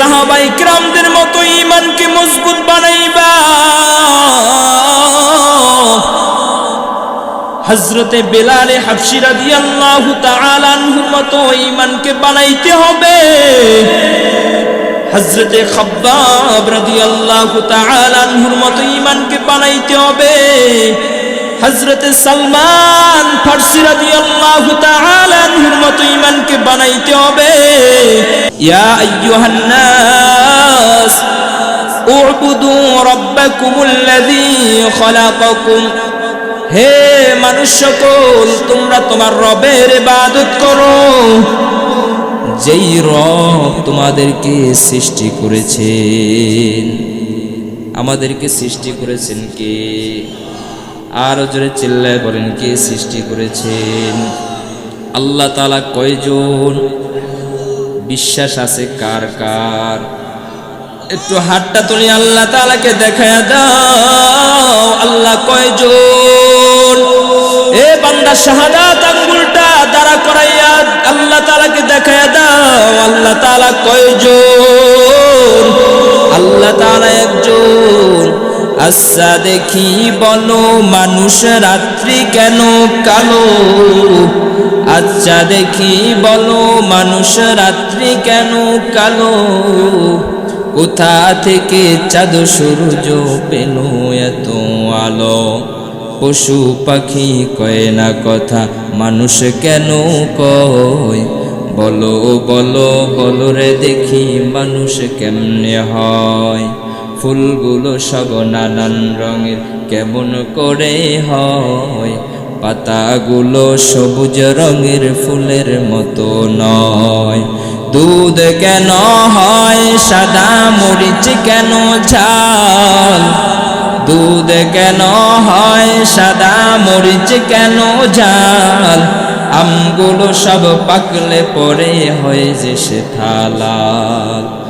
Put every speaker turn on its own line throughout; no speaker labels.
সাহাবাই ক্রামদের মতো ইমানকে মজবুত বানাইবা। হজরতে বেলালে হাফসি রাদিয়াল্লাহু তাআলা আনহুর মতো ঈমানকে বানাইতে হবে। হজরতে খাব্বাব রাদিয়াল্লাহু তাআলা আনহুর মতো ঈমানকে বানাইতে হবে। হজরত সলমান ফার্সি রাজি আল্লাহ মতো বানাইতে হবে। ইয়া হে মানুষ সকল, তোমরা তোমার রবের ইবাদত করো। যেই রব তোমাদেরকে সৃষ্টি করেছেন, আমাদেরকে সৃষ্টি করেছেন কে? আর জোরে চিল্লায় বলেন, কে সৃষ্টি করেছেন? আল্লাহ তালা কয়জন? বিশ্বাস আছে কার কার? একটু হাতটা তুলি, আল্লাহ তালাকে দেখায় দাও, আল্লাহ কয়জন? এ বান্দা শাহাদাত আঙ্গুলটা দাঁড়া করাইয়া আল্লাহ তালাকে দেখায় দাও, আল্লাহ তালা কয়জন? আল্লাহ তালা একজন আচ্ছা দেখি বলো, মানুষ রাত্রি কেন কালো? আচ্ছা দেখি বলো, মানুষ রাত্রি কেন কালো? কোথা থেকে চাঁদ সূর্য পেল এত আলো? পশু পাখি কয় না কথা, মানুষ কেন কয়? বলো বলো বলো রে দেখি মানুষ কেমনে হয়? ফুলগুলো সব নানান রঙের। কেমন করে হয়? পাতাগুলো সবুজ রঙের ফুলের মতো নয়। দুধ কেন হয়? সাদা মরিচ কেন ঝাল? দুধ কেন হয়? সাদা মরিচ কেন ঝাল? আমগুলো সব পাকলে পরে হয় যে সে থালাল।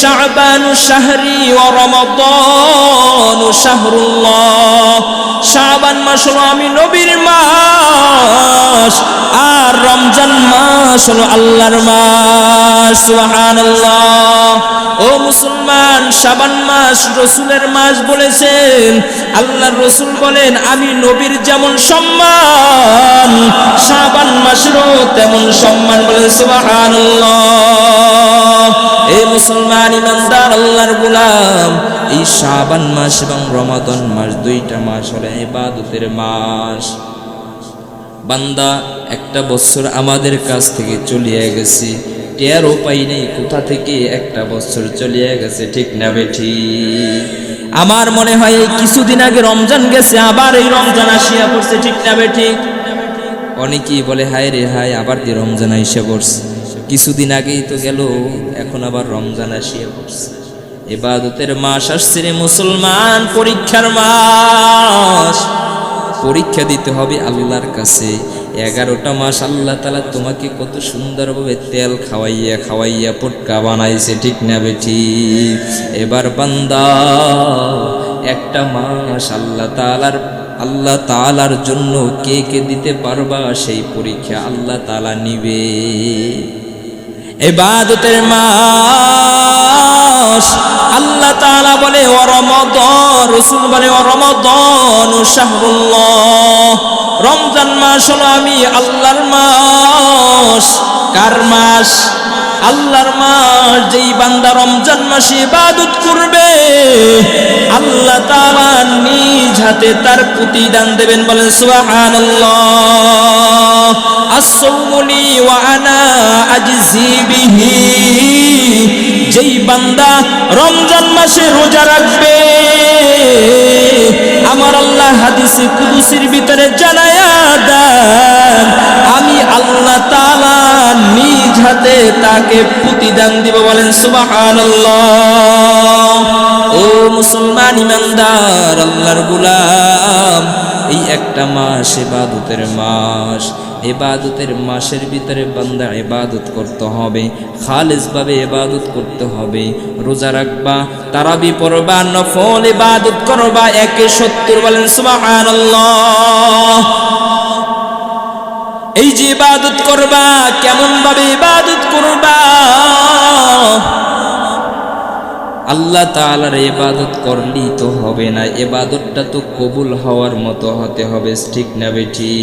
শাবানু শাহরি রমাদানু শাহরুল্লাহ। শাবান মাস হলো আমি নবীর মাস, আর রমজান মাস হলো আল্লাহর মাস। ও মুসলমান, শাবান মাস রসুলের মাস বলেছেন, আল্লাহর রসুল বলেন, আমি নবীর যেমন সম্মান, শাবান মাসেরও তেমন সম্মান বলেন, সুবহানাল্লাহ। এই মুসলমান শাবান মাস এবং রমাদান মাস দুইটা মাস হলো মাস। বান্দা একটা বছর আমাদের কাছ থেকে নেই কোথা থেকে একটা বছর চলিয়ে গেছে, ঠিক না বেঠি আমার মনে হয় এই কিছুদিন আগে রমজান গেছে, আবার এই রমজান আসিয়া পড়ছে, ঠিক না বেঠি অনেকেই বলে, হায় রে হায়, আবার দিয়ে রমজান আইসা পড়ছে? কিছুদিন আগেই তো গেল, এখন আবার রমজান আসিয়া পড়ছে। এবাদতের মাস আসছে রে মুসলমান, পরীক্ষার মাস। পরীক্ষা দিতে হবে আল্লাহর কাছে। এগারোটা মাস আল্লাহ তালা তোমাকে কত সুন্দরভাবে তেল খাওয়াইয়া খাওয়াইয়া পটকা বানাইছে, ঠিক না বেঠি এবার বান্দা, একটা মাস আল্লাহ তালার আল্লাহ তালার জন্য কে কে দিতে পারবা সেই পরীক্ষা আল্লাহ তালা নিবে। এবাদতের মাস। আল্লাহ তাআলা বলে, ও রাসূল বলে, ও রমজান মাস হলো আমি আল্লাহর মাস। কার মাস? আল্লাহর মাস, যেই বান্দা রমজান মাসে ইবাদত করবে, আল্লাহ তাআলা নিজ হাতে তার প্রতিদান দেবেন বলেন, সুবহানাল্লাহ। আসসাউমুনি ওয়া আনা আজজি বিহি। যেই বান্দা রমজান মাসে রোজা রাখবে, আমার আল্লাহ হাদিসে কুদুসির ভিতরে জানায়া দেন, আমি আল্লাহ তাআলা নিজ হাতে তাকে প্রতিদান দিব বলেন সুবহানাল্লাহ। ও মুসলমান ইমানদার, আল্লাহর গোলাম। এই একটা মাস ইবাদতের মাস। এবাদতের মাসের ভিতরে বান্দা এবাদত করতে হবে খালেজভাবে এবাদত করতে হবে। রোজা রাখবা, তারাবি পড়বা, নফল এবাদত করবা, একে সত্তর বলেন সুবহানাল্লাহ। এই যে ইবাদত করবা কেমন ভাবে আল্লাহ তাআলার ইবাদত করলেই তো হবে না। এবাদতটা তো কবুল হওয়ার মতো হতে হবে, ঠিক না বেঠি?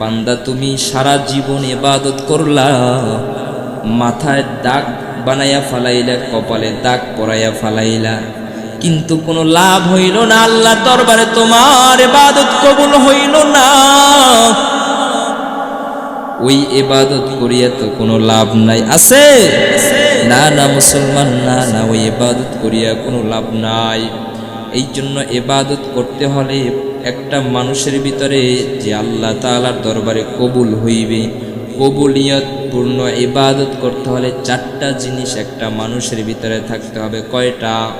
বান্দা, তুমি সারা জীবন এবাদত করলা, মাথায় দাগ বানাইয়া ফালাইলা, কপালে দাগ পরাইয়া ফালাইলা। কিন্তু কোনো লাভ হইল না, আল্লাহ দরবারে তোমার এবাদত কবুল হইল না। ওই এবাদত করিয়া তো কোনো লাভ নাই। আছে? না না মুসলমান, না না ওই ইবাদত করিয়া কোনো লাভ নাই। এই জন্য এবাদত করতে হলে একটা মানুষের ভিতরে যে আল্লাহ তালার দরবারে কবুল হইবে, কবুলিয়ত পূর্ণ ইবাদত করতে হলে চারটা জিনিস একটা মানুষের ভিতরে থাকতে হবে। কয়টা?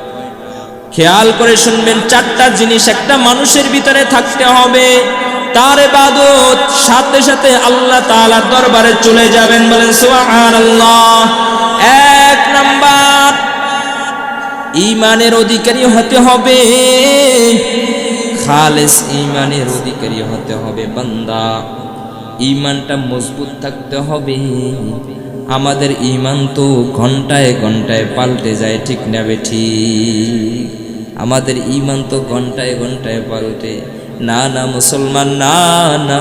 খেয়াল করে শুনবেন, চারটা জিনিস একটা মানুষের ভিতরে থাকতে হবে। তার এবাদত সাথে সাথে আল্লাহ তাআলার দরবারে চলে যাবেন বলেন, সুবহানাল্লাহ। এক নাম্বার, ইমানের অধিকারী হতে হবে। খালেস ইমানের অধিকারী হতে হবে বান্দা। ইমানটা মজবুত থাকতে হবে। আমাদের ইমান তো ঘন্টায় ঘন্টায় পাল্টে যায়, ঠিক না ঠিক? আমাদের ইমান তো ঘন্টায় ঘন্টায় পাল্টে। না না, মুসলমান, না না।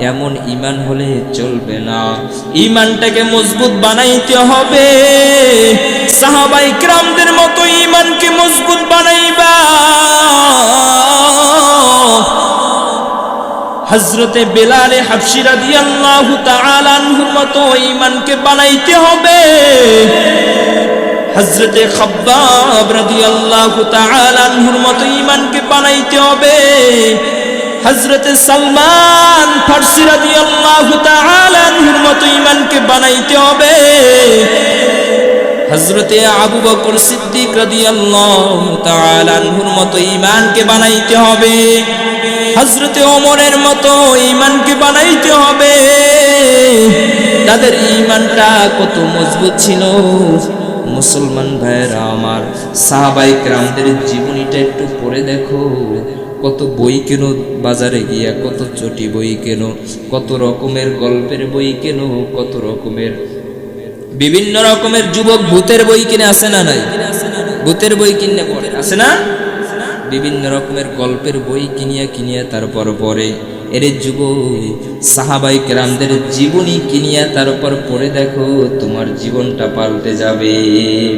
এমন ইমান হলে চলবে না। ইমানটাকে মজবুত বানাইতে হবে। সাহাবাই ক্রামদের মতো ইমানকে মজবুত বানাইবা। হজরতে বেলালে হাফসিরা দিয়ে আল্লাহ তালানহুর মতো ইমানকে বানাইতে হবে। হজরতে খব্বাব রাদিয়াল্লাহু মতো ইমানকে বানাইতে হবে। হজরতে সালমান ফারসি রাদিয়াল্লাহু তাআলা আনহুর মতো ঈমানকে বানাইতে হবে। হজরতে আবু বকর সিদ্দিক রাদিয়াল্লাহু তাআলা আনহুর মতো ঈমানকে বানাইতে হবে। হজরতে অমরের মতো ইমানকে বানাইতে হবে। তাদের ইমানটা কত মজবুত ছিল। মুসলমান ভাইয়েরা, আমার সাহাবাইক রামদের জীবনীটা একটু পড়ে দেখো। কত বই কেন বাজারে গিয়া, কত চটি বই কেন, কত রকমের গল্পের বই কেন, কত রকমের বিভিন্ন রকমের যুবক ভূতের বই কিনে আসে না নাই? ভূতের বই কিনে পড়ে আছে না? বিভিন্ন রকমের গল্পের বই কিনিয়া কিনিয়া তারপর পরে। এর যুব সাহাবাই কেরামদের জীবনী কিনিয়া তার উপর পড়ে দেখো, তোমার জীবনটা পাল্টে যাবে,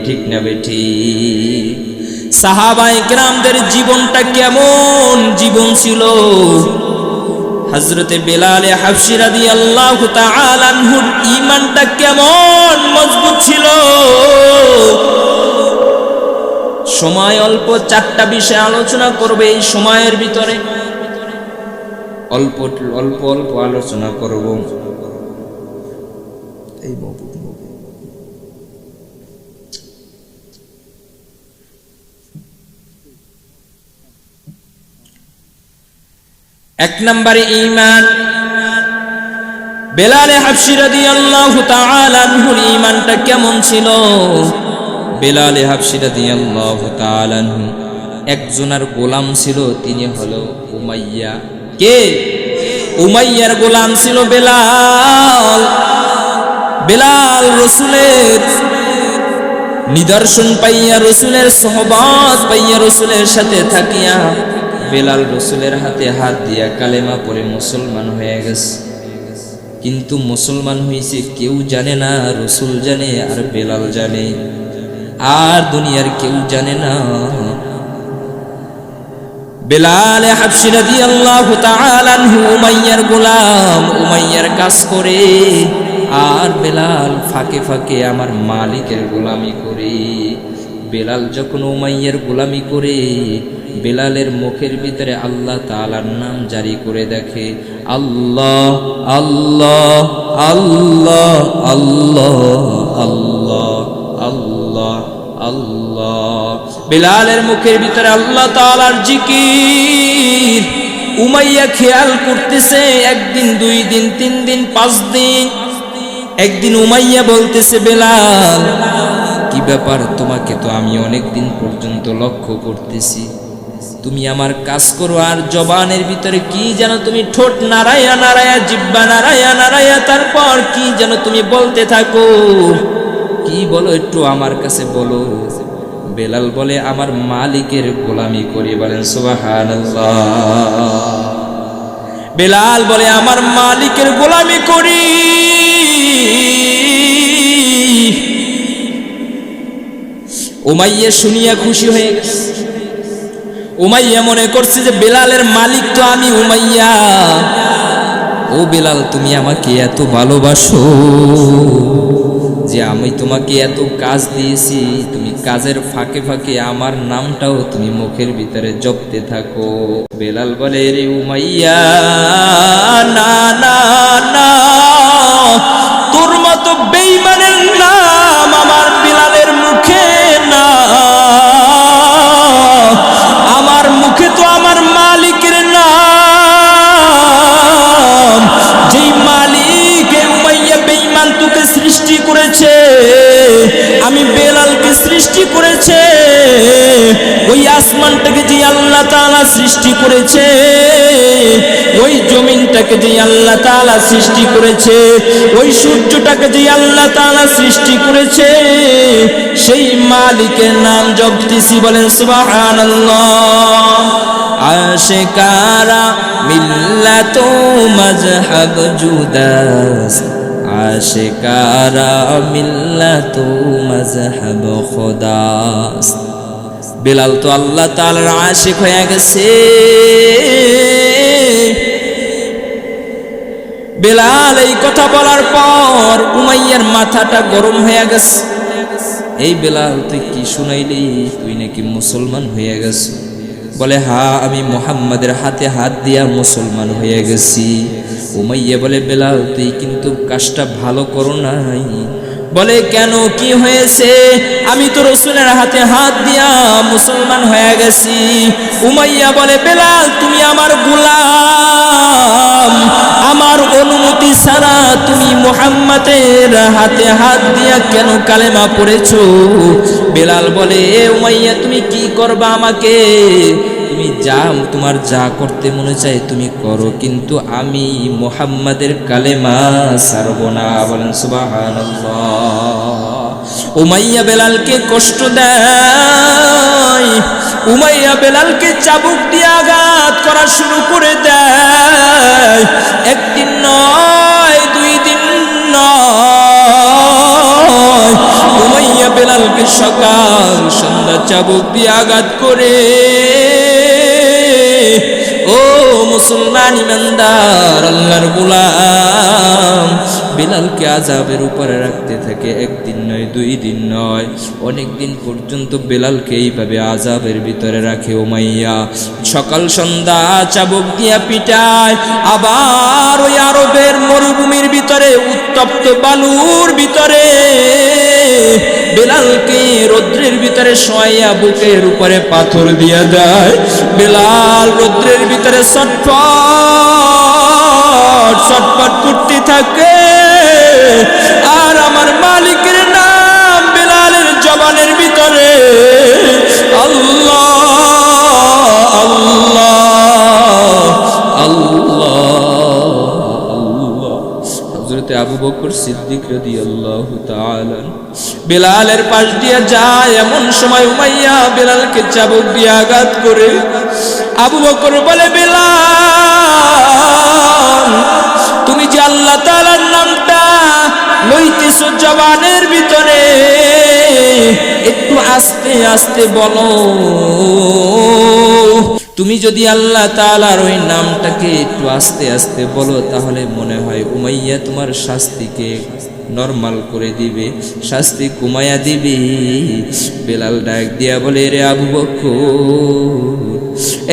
ঠিক না বেঠি সাহাবাই গ্রামদের জীবনটা কেমন জীবন ছিল? হজরতে বেলালে হাফসিরাদি আল্লাহ তাআলাহুর ইমানটা কেমন মজবুত ছিল? সময় অল্প চারটা বিষয়ে আলোচনা করবে এই সময়ের ভিতরে। অল্প অল্প অল্প আলোচনা করব। এই বাবু। এক নম্বরে ইমান বেলালে হাফসি রাদিয়াল্লাহু তাআলা আনহুর ঈমানটা কেমন ছিল? বেলালে হাফসি রাদিয়াল্লাহু তাআলা আনহু একজনের গোলাম ছিল, তিনি হলো উমাইয়া। কে? উমাইয়ার গোলাম ছিল বেলাল। বেলাল রসুলের নিদর্শন পাইয়া রসুলের সহবাস পাইয়া রসুলের সাথে থাকিয়া বেলাল রসুলের হাতে হাত দিয়া কালেমা পরে মুসলমান হয়ে গেছে। কিন্তু মুসলমান হয়েছে কেউ জানে না, রসুল জানে আর বেলাল জানে। আর দুনিয়ার কেউ জানে না। বেলাল হাফসি রাদিয়াল্লাহু তাআলা উমাইয়ার গোলাম উমাইয়ার কাজ করে। আর বেলাল ফাঁকে ফাঁকে আমার মালিকের গোলামি করে। বেলাল যখন উমাইয়ার গোলামি করে বেলালের মুখের ভিতরে আল্লাহ তালার নাম জারি করে দেখে, আল্লাহ আল্লাহ আল্লাহ আল্লাহ আল্লাহ আল্লাহ আল্লাহ। বেলালের মুখের ভিতরে আল্লাহ তাআলার জিকির। উমাইয়া খেয়াল করতেছে, একদিন, দুই দিন, তিন দিন, পাঁচ দিন। একদিন উমাইয়া বলতেছে, বেলাল, কি ব্যাপার? তোমাকে তো আমি অনেক দিন পর্যন্ত লক্ষ্য করতেছি। তুমি আমার কাজ করো, আর জবানের ভিতরে কি যেন তুমি ঠোঁট নারায়া নারায়া জিব্বা নারায়া নারায়া তারপর কি যেন তুমি বলতে থাকো? কি বলো একটু আমার কাছে বলো। বেলাল বলে, আমার মালিকের গোলামি করি বলেন সুবাহান বেলাল বলে, আমার মালিকের গোলামি করি। উমাইয়া শুনিয়া খুশি হয়ে গেছে। উমাইয়া মনে করছে যে বেলালের মালিক তো আমি উমাইয়া। ও বেলাল, তুমি আমাকে এত ভালোবাসো যে আমি তোমাকে এত কাজ দিয়েছি। তুমি কাজের ফাঁকে ফাঁকে আমার নামটাও তুমি মুখের ভিতরে জপতে থাকো। বেলাল বলে, রে উমাইয়া, না না না সৃষ্টি করেছে। ওই আসমানটাকে যে আল্লাহ তাআলা সৃষ্টি করেছে, ওই জমিনটাকে যে আল্লাহ তাআলা সৃষ্টি করেছে, ওই সূর্যটাকে যে আল্লাহ তাআলা সৃষ্টি করেছে, সেই মালিকের নাম জপতেছি বলেন, সুবহানাল্লাহ। আশেকারা মিল্লাত মজহব জুদাস। আশেকারা মিল্লাত মজহব খোদাস। বেলাল তো আল্লাহ তাআলার আশিক হয়ে গেছে। বেলাল, এই কথা বলার পর উমাইয়ার মাথাটা গরম হয়ে গেছে। এই বেলাল, তুই কি শুনাইলি? তুই নাকি মুসলমান হয়ে গেছে? বলে হা আমি মোহাম্মদের হাতে হাত দিয়া মুসলমান হয়ে গেছি। উমাইয়া বলে, বেলাল, তুই কিন্তু কাজটা ভালো করো নাই। বলে, কেন? কি হয়েছে? আমি তো রসুলের হাতে হাত দিয়া মুসলমান হয়ে গেছি। উমাইয়া বলে, বেলাল, তুমি আমার গুলাম। আমার অনুমতি ছাড়া তুমি মুহাম্মাদের হাতে হাত দিয়া কেন কালেমা পড়েছো? বেলাল বলে, এ উমাইয়া, তুমি কি করবা আমাকে? তুমি যা, তোমার যা করতে মনে চায় তুমি করো, কিন্তু আমি মোহাম্মদের কালেমা সারব না। বলেন সুবহানাল্লাহ। উমাইয়া বেলালকে কষ্ট দেয়, উমাইয়া বেলালকে চাবুক দিয়ে আঘাত করা শুরু করে দেয়। একদিন নয়, দুই দিন নয়, উমাইয়া বেলালকে সকাল সন্ধ্যা চাবুক দিয়ে আঘাত করে ও মুসলমান ইমানদার, আল্লাহর গোলাম। বিলালকে আজাবের উপরে রাখতে থাকে, একদিন নয়, দুই দিন নয়। অনেক দিন পর্যন্ত বেলালকে এইভাবে আজাবের ভিতরে রাখে ওমাইয়া সকাল, সন্ধ্যা, চাবুক দিয়া পিটায়, আবার ওই আরবের মরুভূমির ভিতরে, উত্তপ্ত বালুর ভিতরে। বেলালকে রৌদ্রের ভিতরে শোয়াইয়া বুকের উপরে পাথর দিয়া যায় বেলাল রৌদ্রের ভিতরে ছটফট ছটফট করতে থাকে। আর আমার মালিকের নাম বেলালের জবানের ভিতরে। আল্লাহ আল্লাহ আল্লাহ। হজরতে আবু বকর সিদ্দিক রাদিয়াল্লাহু তাআলা বেলালের পাশ দিয়ে যায়। এমন সময় উমাইয়া বেলালকে চাবুক দিয়ে আঘাত করে আবু বকর বলে, বেলাল, তুমি যে আল্লাহ তাআলার নামটা লইতেছো জবানের ভিতরে, একটু আস্তে আস্তে বলো। তুমি যদি আল্লাহ তাআলার ওই নামটাকে একটু আস্তে আস্তে বলো, তাহলে মনে হয় উমাইয়া তোমার শাস্তিকে নরমাল করে দিবে। শাস্তি কুমায়া দিবে। বেলাল ডাক দিয়া বলে রে আবু বকর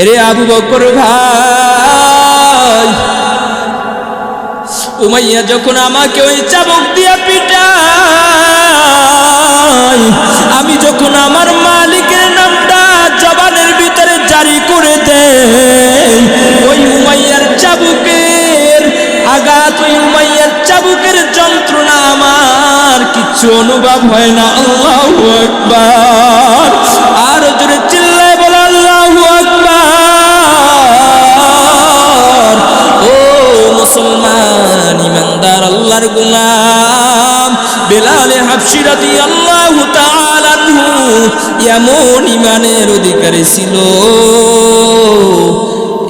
রে আবু বকর ভাই, উমাইয়া যখন আমাকে ওই চাবক দিয়া পিটাই আমি যখন আমার ভিতরে জারি করে দেয় ওই উমাইয়ার চাবুকের আঘাত, ওই উমাইয়ার চাবুকের যন্ত্রণা আমার কিচ্ছু অনুভব হয় না। আল্লাহ আকবার। আর জোরে চিল্লায় বলে, আল্লাহ আকবার। ও মুসলমান, ইমানদার, আল্লাহর গুলাম বেলালে হাফসি রাদিয়াল্লাহু তাআলা আনহু এমন ইমানের অধিকারী ছিল।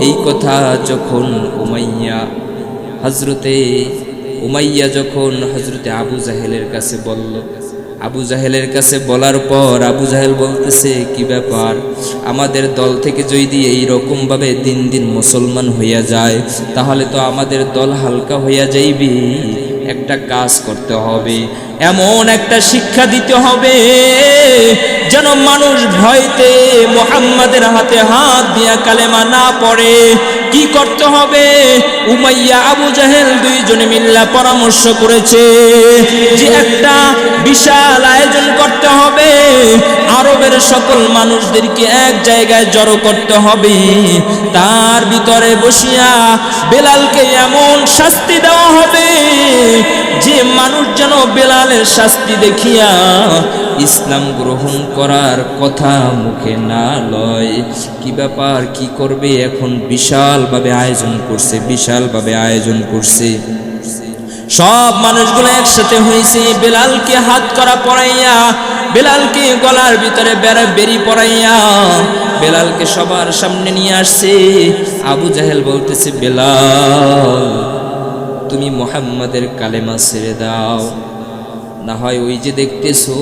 এই কথা যখন উমাইয়া হজরতে উমাইয়া যখন হজরতে আবু জাহেলের কাছে বলল, আবু জাহেলের কাছে বলার পর আবু জাহেল বলতেছে, কি ব্যাপার? আমাদের দল থেকে যদি এই রকম ভাবে দিন দিন মুসলমান হইয়া যায়, তাহলে তো আমাদের দল হালকা হইয়া যাইবি। একটা কাজ করতে হবে, এমন একটা শিক্ষা দিতে হবে যেন মানুষ ভয়তে মোহাম্মদের হাতে হাত দিয়া কালেমা না পড়ে। কি করতে হবে? উমাইয়া আবু জাহেল দুইজনে মিল্লা পরামর্শ করেছে যে একটা বিশাল আয়োজন করতে হবে। আরবের সকল মানুষদেরকে এক জায়গায় জড়ো করতে হবে। তার ভিতরে বসিয়া বেলালকে এমন শাস্তি দেওয়া হবে যে মানুষ যেন বেলালের শাস্তি দেখিয়া ইসলাম গ্রহণ করার কথা মুখে না লয়। কি ব্যাপার? কি করবে এখন বিশালভাবে আয়োজন করছে, বিশালভাবে আয়োজন করছে। সব মানুষগুলো একসাথে হয়েছে, বেলালকে হাত করা পড়াইয়া বেলালকে গলার ভিতরে বেড়া বেরি পড়াইয়া বেলালকে সবার সামনে নিয়ে আসছে। আবু জাহেল বলতেছে, বেলাল, তুমি মোহাম্মদের কালেমা ছেড়ে দাও। না হয় ওই যে দেখতেছো,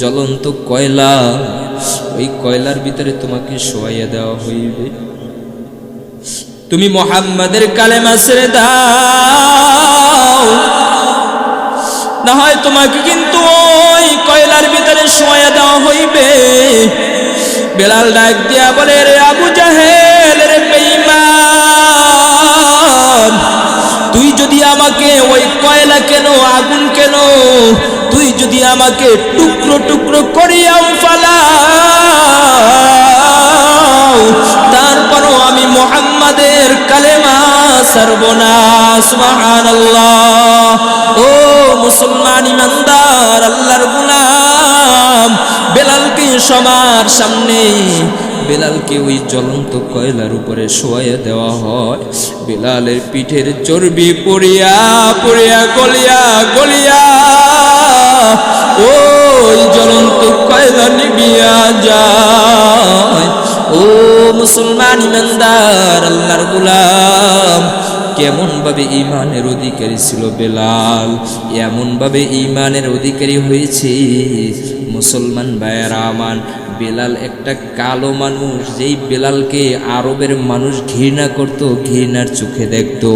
জ্বলন্ত কয়লা, ওই কয়লার ভিতরে তোমাকে শোয়াইয়া দেওয়া হইবে। তুমি মোহাম্মদের কালেমা ছেড়ে দাও। না হয় তোমাকে কিন্তু ওই কয়লার ভিতরে শোয়া দেওয়া হইবে। বেলাল ডাক দিয়া বলে, রে আবু জাহেল, রে বেঈমান, তুই যদি আমাকে ওই কয়লা কেন, আগুন কেন, তুই যদি আমাকে টুকরো টুকরো করিয়াও ফালাও তারপরও আমি মোহাম্মদের কালেমা সর্বনা সুবহানাল্লাহ। ও মুসলমান ইমানদার, আল্লাহর গুলাম, বেলালকে সবার সামনে, বেলালকে ওই জ্বলন্ত কয়লার উপরে শোয়াইয়া দেওয়া হয়। বেলালের পিঠের চর্বি পড়িয়া পড়িয়া, গলিয়া গলিয়া। ওই জ্বলন্ত কয়লা নিবিয়া ও মুসলমান ইমানদার, আল্লাহর গুলাম। কেমন ভাবে ইমানের অধিকারী ছিল বেলাল এমন ভাবে ইমানের অধিকারী হয়েছে। মুসলমান ভাইয়েরা আমান বেলাল একটা কালো মানুষ, যেই বেলালকে আরবের মানুষ ঘৃণা করত, ঘৃণার চোখে দেখতো।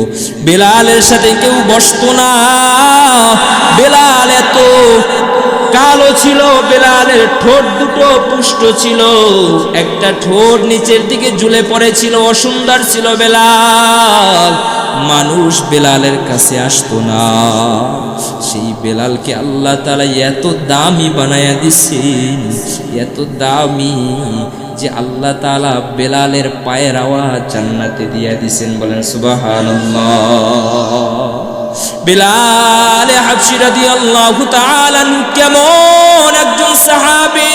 বেলালের সাথে কেউ বসতো না। বেলাল এত কালো ছিল, বেলালের ঠোঁট দুটো পুষ্ট ছিল। একটা ঠোঁট নিচের দিকে ঝুলে পড়েছিল, অসুন্দর ছিল বেলাল। মানুষ বেলালের কাছে আসতো না। সেই বেলালকে আল্লাহ তালা এত দামি বানায়া দিছেন এত দামি যে আল্লাহ তালা বেলালের পায়ের আওয়াজ জান্নাতে দিয়া দিছেন বলেন সুবাহ বিলাল হাবশি রাদিয়াল্লাহু তাআলা কেমন একজন সাহাবী।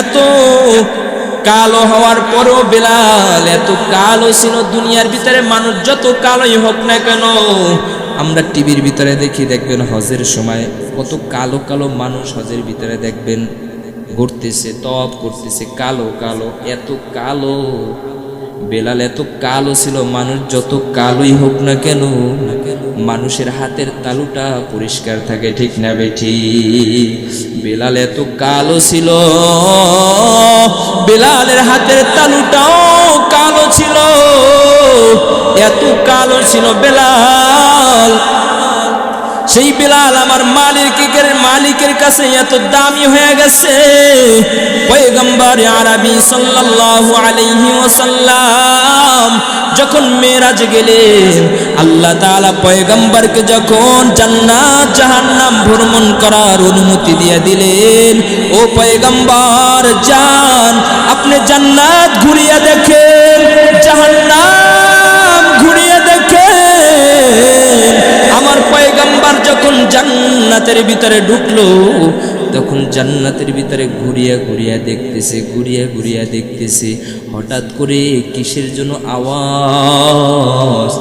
এত কালো হওয়ার পরও বেলাল এত কালো ছিল দুনিয়ার ভিতরে, মানুষ যত কালোই হোক না কেন, আমরা টিভির ভিতরে দেখি, দেখবেন হজের সময় কত কালো কালো মানুষ হজের ভিতরে দেখবেন, ঘুরতেছে, তপ করতেছে, কালো কালো, এত কালো। বেলাল এত কালো ছিল, মানুষ যত কালোই হোক না কেন, মানুষের হাতের তালুটা পরিষ্কার থাকে, ঠিক না বেঠি? বেলাল এত কালো ছিল, বেলালের হাতের তালুটাও কালো ছিল, এত কালো ছিল বেলাল। সেই বেলাল আমার মালিকের মালিকের কাছে এত দামি হয়ে গেছে। পয়গম্বর আরবি সাল্লাল্লাহু আলাইহি ওয়াসাল্লাম যখন মেরাজ গেলেন, আল্লাহ তাআলা পয়গম্বরকে যখন জান্নাত, জাহান্নাম ভ্রমণ করার অনুমতি দিয়ে দিলেন, ও পয়গম্বর, যান, আপনি জান্নাত ঘুরিয়ে দেখেন, জাহান্নাম ঘুরিয়ে দেখেন। আমার পয়গাম্বার যখন জান্নাতের ভিতরে ঢুকলো তখন জান্নাতের ভিতরে ঘুরিয়া ঘুরিয়া দেখতেছে ঘুরিয়া ঘুরিয়া দেখতেছে হঠাৎ করে কিসের জন্য আওয়াজ?